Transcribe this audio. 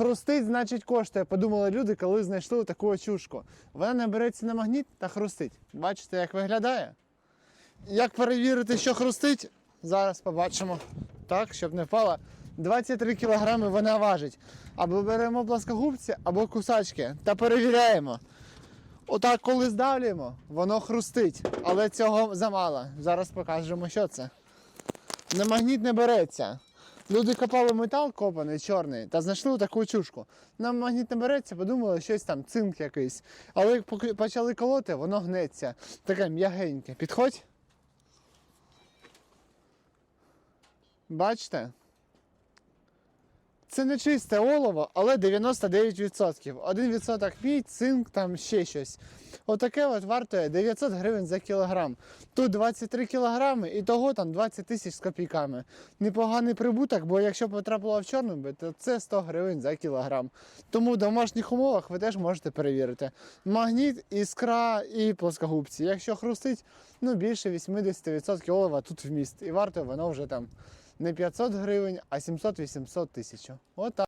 Хрустить, значить, коштує. Подумали люди, коли знайшли таку очушку. Вона набереться на магніт та хрустить. Бачите, як виглядає? Як перевірити, що хрустить? Зараз побачимо. Так, щоб не впала. 23 кілограми вона важить. Або беремо плоскогубці, або кусачки та перевіряємо. Отак, коли здавлюємо, воно хрустить, але цього замало. Зараз покажемо, що це. На магніт не береться. Люди копали метал копаний, чорний, та знайшли таку чушку. Нам магніт не береться, подумали, щось там, цинк якийсь. Але поки почали колоти, воно гнеться. Таке м'ягеньке. Підходь. Бачите? Це не чисте олово, але 99%. 1% мідь, цинк, там ще щось. Отаке от вартує 900 гривень за кілограм. Тут 23 кілограми і того там 20 тисяч з копійками. Непоганий прибуток, бо якщо потрапило в чорнобиль, то це 100 гривень за кілограм. Тому в домашніх умовах ви теж можете перевірити. Магніт, іскра і плоскогубці. Якщо хрустить, ну більше 80% олова тут вміст. І вартує воно вже там не 500 гривень, а 700-800 тисяч. Отак.